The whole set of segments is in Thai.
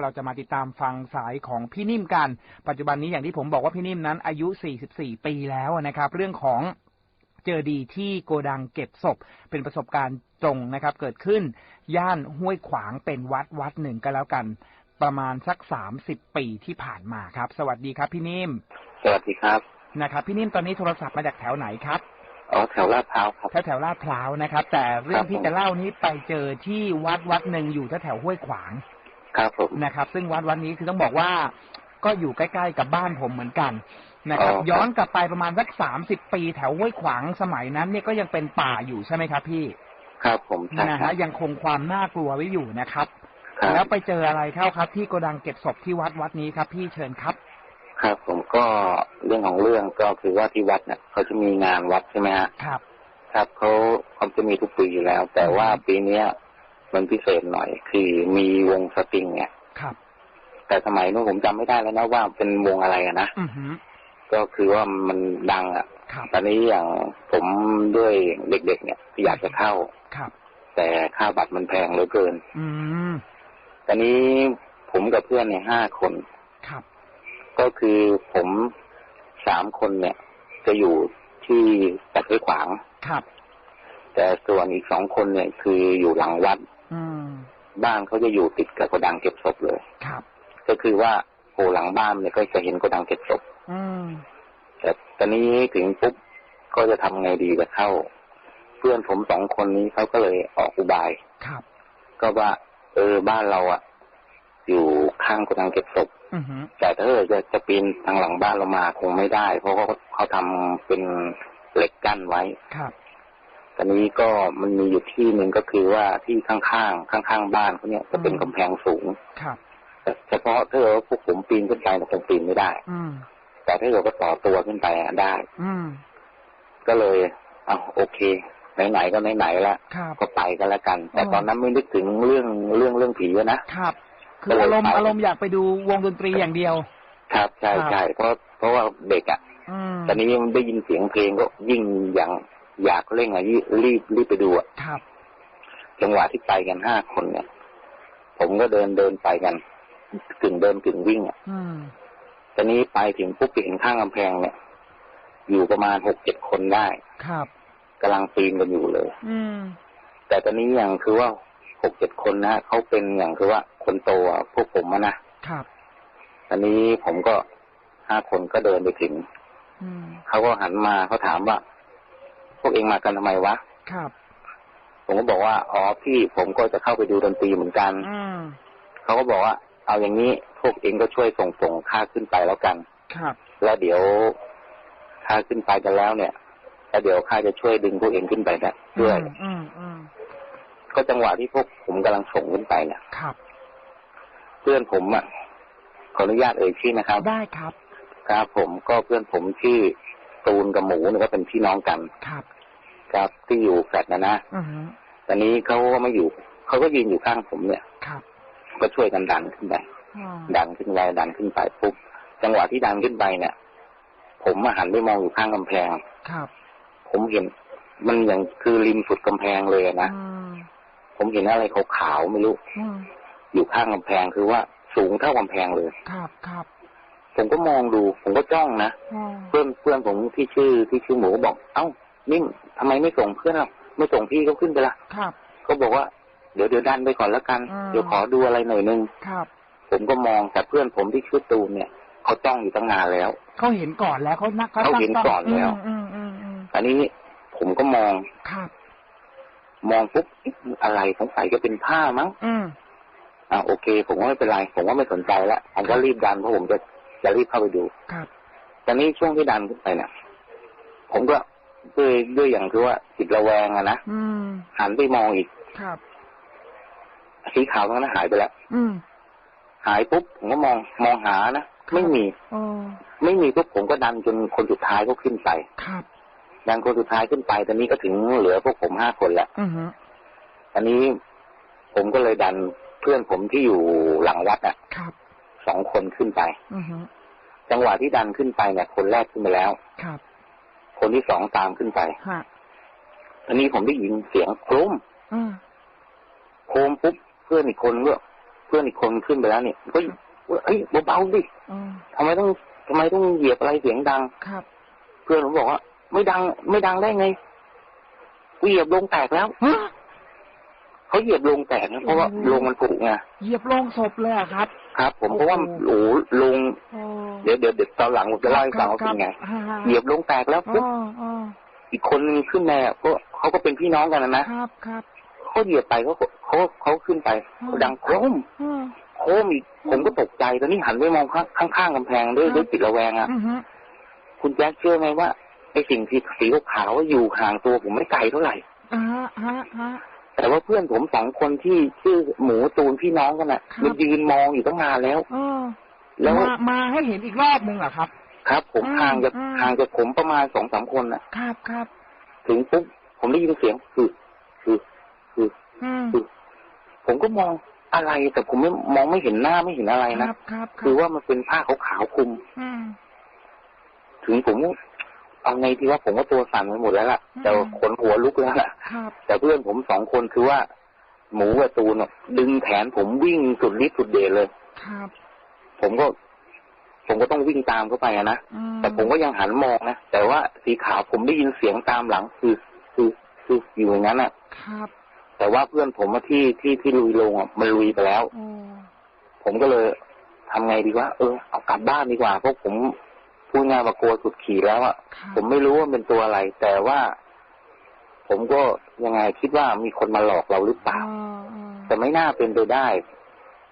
เราจะมาติดตามฟังสายของพี่นิ่มกัน ปัจจุบันนี้อย่างที่ผมบอกว่าพี่นิ่มนั้น อายุ 44 ปีแล้วนะครับ เรื่องของเจอดีที่โกดังเก็บศพเป็นประสบการณ์ตรงนะครับ เกิดขึ้น ย่านห้วยขวางเป็นวัดวัดหนึ่งก็แล้วกัน ประมาณสัก30ปีที่ผ่านมาครับ สวัสดีครับพี่นิ่มสวัสดีครับนะครับ พี่นิ่มตอนนี้โทรศัพท์มาจากแถวไหนครับอ๋อแถวลาดพร้าวครับแถวแถวลาดพร้าวนะครับ แต่เรื่องที่จะเล่านี้ไปเจอที่วัดวัดหนึ่งอยู่แถวแถวห้วยขวาง ครับผมนะครับ ซึ่งวัดวัดนี้คือต้องบอกว่าก็อยู่ใกล้ๆกับบ้านผมเหมือนกันนะครับอ๋อครับ ย้อนกลับไปประมาณสักสามสิบปีแถวห้วยขวางสมัยนั้นเนี่ยก็ยังเป็นป่าอยู่ใช่ไหมครับ พี่ ครับผมใช่นะครัฮะบยังคงความน่ากลัวไว้อยู่นะครับครัแล้วบไปเจออะไรเข้าครับ ที่โกดังเก็บศพที่วัดวัดนี้ครับ พี่เชิญครับ ครับ ผมก็เรื่องของเรื่องก็คือว่าที่วัดเนี่ยเขาจะมีงานวัดใช่ไหมฮะครับ ครับเขาเขาจะมีทุกปีอยู่แล้ว แต่ว่าปีเนี้ย มันพิเศษหน่อย คือมีวงสตริงเนี่ยครับ แต่สมัยนู้นผมจำไม่ได้แล้วนะว่าเป็นวงอะไรอะนะอือหือก็คือว่ามันดังอะครับตอนนี้อย่างผมด้วยเด็ก ๆ เนี่ยอยากจะเข้าครับ แต่ค่าบัตรมันแพงเหลือเกิน อืมตอนนี้ผมกับเพื่อนเนี่ยห้าคนครับ ก็คือผมสามคนเนี่ย จะอยู่ที่ตัดห้วยขวางครับ แต่ส่วนอีกสองคนเนี่ยคืออยู่หลังวัดอืม บ้านเขาจะอยู่ติดกับโกดังเก็บศพเลยครับ ก็คือว่าโผล่หลังบ้านเนี่ยก็จะเห็นโกดังเก็บศพอืมแต่ตอนนี้ถึงปุ๊บก็จะทำไงดีจะเข้า เพื่อนผมสองคนนี้เขาก็เลยออกอุบายครับ ก็ว่า เออบ้านเราอะอยู่ข้างโกดังเก็บศพอือหือแต่ถ้าเกิดจะจะปีนทางหลังบ้านเรามาคงไม่ได้ เพราะเขาเขาทำเป็นเหล็กกั้นไว้ครับ ตอนนี้ก็มันมีอยู่ที่หนึ่งก็คือว่าที่ข้างๆข้างๆบ้านเขาเนี่ยจะเป็นอืมกำแพงสูงครับ แต่เฉพาะถ้าเกิดว่าพวกผมปีนขึ้นไปเนี่ยคงปีนไม่ได้ อืม แต่ถ้าเกิดว่าต่อตัวขึ้นไปอะได้ อืม ก็เลยเอาโอเค ไหนๆก็ไหนๆแล้วครับ ก็ไปกันแล้วกัน แต่อ๋อตอนนั้นไม่นึกถึงเรื่องเรื่องเรื่องผีอะนะ ครับ คืก็อเลยอารมณ์ไปอารมณ์อยากไปดูวงดนตรีอย่างเดียว ครับใช่ครับ ใช่เพราะเพราะว่าเด็กอะอืม ตอนนี้ได้ยินเสียงเพลงก็ยิ่งอย่าง อยากเร่งอะยิ่งรีบรีบไปดูอะครับจังหวะที่ไปกันห้าคนเนี่ย ผมก็เดินเดินไปกันกึ่งเดินกึ่งวิ่งอะอืมตอนนี้ไปถึงปุ๊บไปเห็นข้างกำแพงเนี่ย อยู่ประมาณหกเจ็ดคนได้ ครับกำลังปีนกันอยู่เลย อืมแต่ตอนนี้อย่างคือว่าหกเจ็ดคนนะเขาเป็นอย่างคือว่าคนโตอะพวกผมอะนะครับตอนนี้ผมก็ห้าคนก็เดินไปถึงอืมเขาก็หันมาเขาถามว่า พวกเองมากันทำไมวะครับ ผมก็บอกว่าอ๋อพี่ผมก็จะเข้าไปดูดนตรีเหมือนกันอืมเขาก็บอกว่า เอาอย่างนี้พวกเองก็ช่วยส่งส่งค่าขึ้นไปแล้วกัน ครับ แล้วเดี๋ยวค่าขึ้นไปกันแล้วเนี่ยแล้วเดี๋ยวข้าจะช่วยดึงพวกเองขึ้นไปนะด้วยอืมอืมก็จังหวะที่พวกผมกำลังส่งขึ้นไปเนี่ยครับ เพื่อนผมอะขออนุญาตเอ่ยชื่อนะครับ ได้ครับครับผมก็เพื่อนผมชื่อ ตูนกับหมูเนี่ยก็เป็นพี่น้องกันครับ ครับที่อยู่แฟลตนะนะอือฮึตอนนี้เขาก็ไม่อยู่เขาก็ยืนอยู่ข้างผมเนี่ยครับ ก็ช่วยกันดันขึ้นไปอืมดันขึ้นไปดันขึ้นไปปุ๊บจังหวะที่ดันขึ้นไปเนี่ย ผมมาหันไปมองอยู่ข้างกำแพงครับ ผมเห็น มันอย่างคือริมสุดกำแพงเลยนะอืมผมเห็นอะไรขาวๆไม่รู้อืมอยู่ข้างกำแพงคือว่าสูงเท่ากำแพงเลยครับครับ ผมก็มองดู ผมก็จ้องนะอืมเพื่อนเพื่อนผมที่ชื่อที่ชื่อหมูก็บอก เอ้านิ่มทำไมไม่ส่งเพื่อนเราไม่ส่งพี่เขาขึ้นไปละครับ ก็บอกว่าเดี๋ยวเดี๋ยวดันไปก่อนแล้วกันอืมเดี๋ยวขอดูอะไรหน่อยนึงครับ ผมก็มองแต่เพื่อนผมที่ชื่อตูนเนี่ยเขาจ้องอยู่ตั้งนานแล้วเขาเห็นก่อนแล้วเขานักเขาเห็นตั้งก่อนแล้วอืมอืมอืมอันนี้ผมก็มองครับ มองปุ๊บเอ๊ะอะไรสงสัยจะเป็นผ้ามั้งอืมอ่าโอเค ผมก็ไม่เป็นไร ผมก็ไม่สนใจแล้วผมก็รีบดันเพราะผมจะ จะรีบเข้าไปดูครับตอนนี้ช่วงที่ดันขึ้นไปเนี่ยผมก็ด้วยด้วยอย่างคือว่าจิตระแวงอะนะอืมหันไปมองอีกครับสีขาวตรงนั้นหายไปแล้วอืมหายปุ๊บผมก็มองมองหานะไม่มีโอ้ไม่มีปุ๊บผมก็ดันจนคนสุดท้ายก็ขึ้นไปครับดันคนสุดท้ายขึ้นไป ตอนนี้ก็ถึงเหลือพวกผมห้าคนแล้วอือฮึตอนนี้ผมก็เลยดันเพื่อนผมที่อยู่หลังวัดอะครับ สองคนขึ้นไปอือฮึจังหวะที่ดันขึ้นไปเนี่ย คนแรกขึ้นไปแล้วครับคนที่สองตามขึ้นไปฮะอันนี้ผมได้ยินเสียงโครมอืมโครมปุ๊บเพื่อนอีกคนก็เพื่อนอีกคนขึ้นไปแล้วเนี่ยก็เอ้ยเบาๆดิอืมทำไมต้องทำไมต้องเหยียบอะไรเสียงดังครับ เพื่อนผมบอกว่า ไม่ดัง ไม่ดังได้ไงกูเหยียบลงแตกแล้วฮะเขาเหยียบลงแตกนะเพราะว่าโอ้โหลงมันผุไงเหยียบลงศพเลยอะครับ ครับ ผมโอ้โหเพราะว่าโอ้โหลงโอ้เดี๋ยวเดี๋ยวเดี๋ยวตอนหลังผมจะเล่าให้ฟังว่าเป็นไงครับเหยียบลงแตกแล้วอ๋ปุ๊บออ๋ออีกคนนึงขึ้นมาก็เขาก็เป็นพี่น้องกันนะนะครับครับเขาเหยียบไปเขาเขาเขาขึ้นไปอืมเขาดังโครมอืมโครมอีกผมก็ตกใจตอนนี้หันไปมองข้างข้างๆกำแพงด้วยครับด้วยจิตระแวงอะอือฮึคุณแจ๊คเชื่อไหมว่าไอ้สิ่งที่สีขาวๆอยู่ห่างตัวผมไม่ไกลเท่าไหร่อ่าฮะฮะฮะ แต่ว่าเพื่อนผมสองคนที่ชื่อหมูตูนพี่น้องกันน่ะครับมันยืนมองอยู่ตั้งนานแล้วเออแล้วมามาให้เห็นอีกรอบหนึ่งเหรอครับ ครับ ผมอืมห่างจากอืมห่างจากผมประมาณสองสามคนน่ะ ครับครับถึงปุ๊บผมได้ยินเสียงคือคือคืออืมผมก็มองอะไรแต่ผมไม่มองไม่เห็นหน้าไม่เห็นอะไรคนะรับครับคือว่ามันเป็นผ้าขาวๆคลุมอืมถึงผมก็ เอาไงดีว่าผมก็ตัวสั่นไปหมดแล้วล่ะอืมแต่ว่าขนหัวลุกแล้วล่ะครับแต่เพื่อนผมสองคนคือว่า หมูกับตูนอะดึงแขนผมวิ่งสุดฤทธิ์สุดเดชเลยครับผมก็ ผมก็ต้องวิ่งตามเข้าไปอะนะอืมแต่ผมก็ยังหันมองนะแต่ว่าสีขาวผมได้ยินเสียงตามหลัง คือคือคืออยู่อย่างนั้นอะครับแต่ว่าเพื่อนผมอะที่ที่ที่ลุยลงอะมันลุยไปแล้วโอ้ผมก็เลยทำไงดีวะเออเอากลับบ้านดีกว่าเพราะผม พูดง่ายว่ากลัวสุดขีดแล้วอะครับผมไม่รู้ว่าเป็นตัวอะไร แต่ว่า ผมก็ยังไงคิดว่ามีคนมาหลอกเราหรือเปล่าอ่าอ่าแต่ไม่น่าเป็นไปได้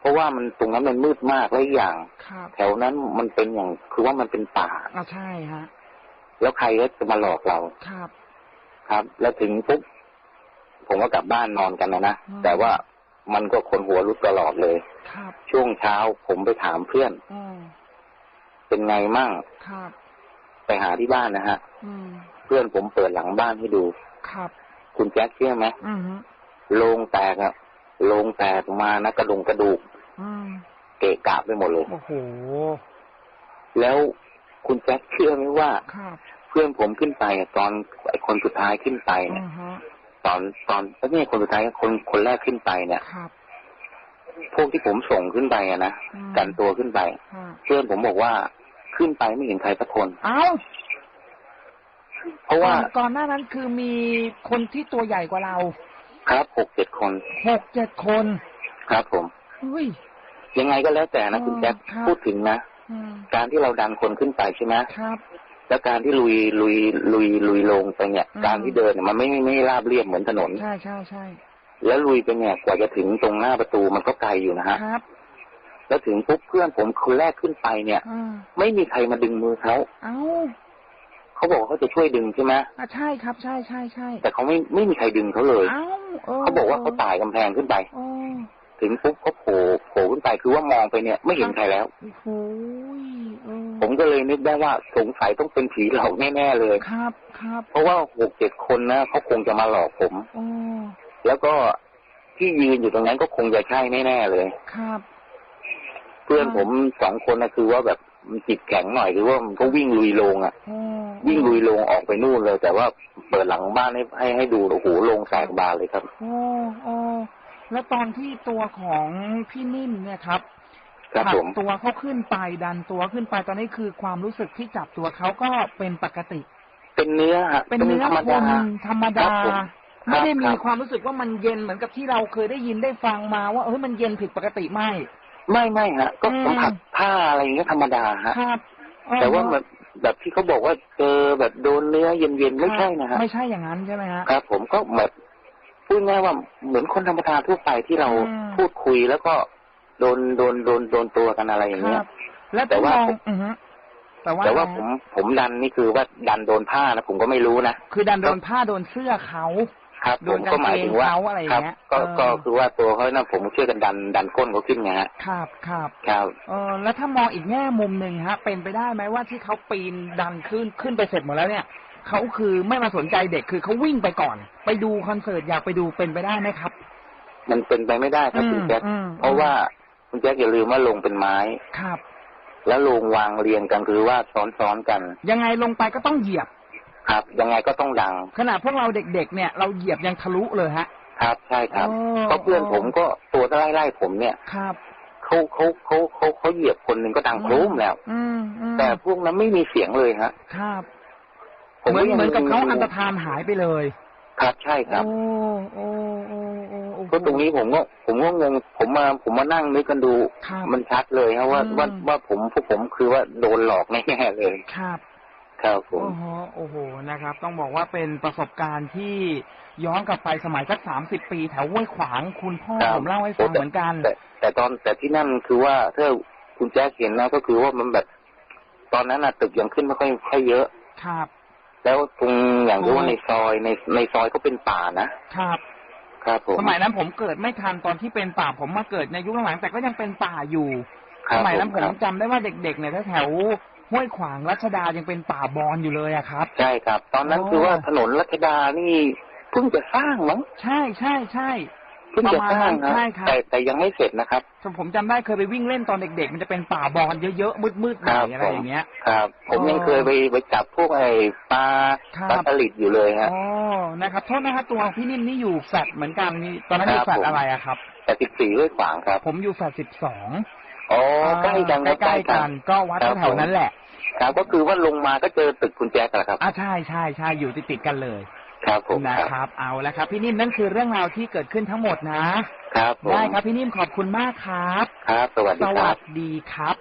เพราะว่ามันตรงนั้นมันมืดมากและอีกอย่างครับแถวนั้นมันเป็นอย่างคือว่ามันเป็นป่าอ่าใช่ฮะแล้วใครก็จะมาหลอกเราครับ ครับ แล้วถึงปุ๊บผมก็กลับบ้านนอนกันนะนะอืมแต่ว่ามันก็คนหัวรุดตลอดเลย ครับ ช่วงเช้าผมไปถามเพื่อนอืม เป็นไงมั่งครับไปหาที่บ้านนะฮะอืมเพื่อนผมเปิดหลังบ้านให้ดูครับ คุณแจ็คเชื่อไหมอืมฮึโลงแตกอะโลงแตกออกมานะกระดงกระดูกอืมเกะกะไปหมดเลยโอ้โหแล้วคุณแจ็คเชื่อไหมว่าครับเพื่อนผมขึ้นไปอะตอนไอ้คนสุดท้ายขึ้นไปอืเนี่ยมฮะตอนตอนไม่ใช่คนสุดท้ายคนคนแรกขึ้นไปเนี่ยครับพวกที่ผมส่งขึ้นไปอะนะอืมกันตัวขึ้นไปฮะเพื่อนผมบอกว่า ขึ้นไปไม่เห็นใครสักคน เอ้าเพราะว่าก่อนก่อนหน้านั้นคือมีคนที่ตัวใหญ่กว่าเรา ครับหกเจ็ดคนหกเจ็ดคนครับผมเฮ้ย ยังไงก็แล้วแต่นะอ๋อคุณแจ็คครับ พูดถึงนะอืมการที่เราดันคนขึ้นไปใช่ไหมครับ แล้วการที่ลุยลุยลุยลุยลงไปเนี่ย อืม การที่เดินเนี่ยมันไม่ไม่ไม่ราบเรียบเหมือนถนน ใช่ใช่ใช่แล้วลุยไปเนี่ยกว่าจะถึงตรงหน้าประตูมันก็ไกลอยู่นะฮะ ครับ แล้วถึงปุ๊บเพื่อนผมคนแรกขึ้นไปเนี่ยอ่าไม่มีใครมาดึงมือเขาเอ้าเขาบอกว่าเขาจะช่วยดึงใช่ไหมอะใช่ครับ ใช่ใช่ใช่แต่เขาไม่ไม่มีใครดึงเขาเลยเอ้าเออเขาบอกว่าเขาตายกำแพงขึ้นไปโอ้ถึงปุ๊บเขาโผล่โผล่ขึ้นไปคือว่ามองไปเนี่ยไม่เห็นใครแล้วโอ้โหเออผมก็เลยนึกได้ว่าสงสัยต้องเป็นผีหลอกแน่ๆเลยครับ ครับ เพราะว่าหกเจ็ดคนนะเขาคงจะมาหลอกผมโอ้แล้วก็ที่ยืนอยู่ตรงนั้นก็คงจะใช่แน่ๆเลยครับ เพื่อนผมสองคนนะคือว่าแบบมันจิตแข็งหน่อยคือว่ามันก็วิ่งลุยโลงอะโอ้วิ่งลุยโลงออกไปนู่นเลย แต่ว่าเปิดหลังบ้านให้ให้ให้ดูโอ้โหโลงแตกบานเลยครับโอ้โอ้แล้วตอนที่ตัวของพี่นิ่มเนี่ยครับครับผลัผกมตัวเขาขึ้นไปดันตัวขึ้นไปตอนนี้คือความรู้สึกที่จับตัวเขาก็เป็นปกติ เป็นเนื้อฮะเป็นเนื้อธรรมคดานธรรมครัดาบผมไม่ได้ครับมีครับความรู้สึกว่ามันเย็นเหมือนกับที่เราเคยได้ยินได้ฟังมาว่าเฮ้ยมันเย็นผิดปกติไม่ ไม่ไม่ฮะ ก็อืมสัมผัสผ้าอะไรอย่างเงี้ยธรรมดาฮะครับเออแต่ว่าแบบแบบที่เขาบอกว่าเจอแบบโดนเนื้อเย็นๆไม่ใช่นะฮะไม่ใช่อย่างนั้นใช่ไหมฮะครับ ผมก็แบบพูดง่ายว่าเหมือนคนธรรมดาทั่วไปที่เราอืมพูดคุยแล้วก็โดนโดนโดนโดนตัวกันอะไรอย่างคเงี้รัยบแล้วแต่ว่าถ้มองผมอือฮึแต่ว่าแต่ว่าอะไรผมฮะผมดันนี่คือว่าดันโดนผ้านะผมก็ไม่รู้นะคือดันโดนผ้าโดนเสื้อเขา ครับโดผนมกางก็หมายถึงว่าเกงเขาอะไรอย่างครับเงี้ยก็เออก็คือว่าตัวเขานะผมช่วยกันดันดันก้นเขาขึ้นไงฮะครับครับครับเออแล้วถ้ามองอีกแง่มุมหนึ่งฮะ เป็นไปได้ไหมว่าที่เขาปีนดันขึ้นขึ้นไปเสร็จหมดแล้วเนี่ยเขาคือไม่มาสนใจเด็กคือเขาวิ่งไปก่อน ไปดูคอนเสิร์ตอยากไปดูเป็นไปได้ไหมครับ มันเป็นไปไม่ได้ครับคุณแจ็คอืมเพราะว่าคุณแจ็คอย่าลืมว่าลงเป็นไม้ครับแล้วลงวางเรียงกันคือว่าซ้อนๆกัน ยังไงลงไปก็ต้องเหยียบ ครับ ยังไงก็ต้องดัง ขนาดพวกเราเด็กๆเนี่ย เราเหยียบยังทะลุเลยฮะ ครับใช่ครับอ๋อเพราะเพื่อนผมก็ตัวไล่ไล่ๆผมเนี่ยครับเขาเขาเขาเขาเขาเหยียบคนหนึ่งก็ดังโครุมแล้วอืมอืมแต่พวกนั้นไม่มีเสียงเลยฮะ ครับผมเหมือนยังเหมือนกับเขาอันตรธานหายไปเลย ครับใช่ครับโอ้โอ้โอ้โอ้โอ้ก็ตรงนี้ผมก็ผมก็งงผมมาผมมานั่งนึกกันดูครับมันชัดเลยครับว่าอืมว่าว่าผมพวกผมคือว่าโดนหลอกแน่ๆเลยครับ ครับผมโอ้โหโอ้โหนะครับ ต้องบอกว่าเป็นประสบการณ์ที่ย้อนกลับไปสมัยสักสามสิบปีแถวห้วยขวางคุณพ่อครับผมเล่าให้ฟังเหมือนกันแต่แต่ตอนแต่ที่นั่นคือว่าถ้าคุณแจ๊คเห็นนะก็คือว่ามันแบบ ตอนนั้นน่ะตึกยังขึ้นไม่ค่อยค่อยเยอะ ครับ แล้วตรงอย่างที่ว่าอ๋อในซอยในในซอยก็เป็นป่านะครับครับผมสมัยนั้นผมเกิดไม่ทันตอนที่เป็นป่าผมมาเกิดในยุคหลังๆแต่ก็ยังเป็นป่าอยู่ครัสบมัยนั้นผมครับจำได้ว่าเด็กๆเนี่ยแถวๆ ห้วยขวางรัชดายังเป็นป่าบอนอยู่เลยอะครับ ใช่ครับ ตอนนั้นอ๋อคือว่าถนนรัชดานี่เพิ่งจะสร้างมั้งใช่ใช่ใช่เพิ่งจะสร้างประมาณนั้นนะใช่ครับแต่แต่ยังไม่เสร็จนะครับผมจำได้เคยไปวิ่งเล่นตอนเด็กๆ มันจะเป็นป่าบอนเยอะๆมืดๆหน่อยครับอะไรอย่างเงี้ย ครับ ผมอ๋อยังเคยไปไปจับพวกไอ้ปลาครับปลาสลิดอยู่เลยฮะอ๋อนะครับโทษนะครับตัวพี่นิ่มนี่อยู่แฟลตเหมือนกันนี่ตอนนั้นอยู่ครับแฟลตผมอะไรอะครับแต่สิบสี่ด้วยขวางครับ ผมอยู่แฟลตสิบสอง อ๋อใกล้กันครับใกล้ๆกัน ก็วัดครับแถวๆนั้นแหละครับก็คือว่าลงมาก็เจอตึกคุณแจ๊คแหละครับอ่าใช่ใช่ใช่อยู่ติดๆกันเลยครับผมนะคครับรับ เอาละครับ พี่นิ่มนั่นคือเรื่องราวที่เกิดขึ้นทั้งหมดนะครับผมได้ครับพี่นิ่มขอบคุณมากครับ ครับ สวัสสดีควัรัสบดีครับ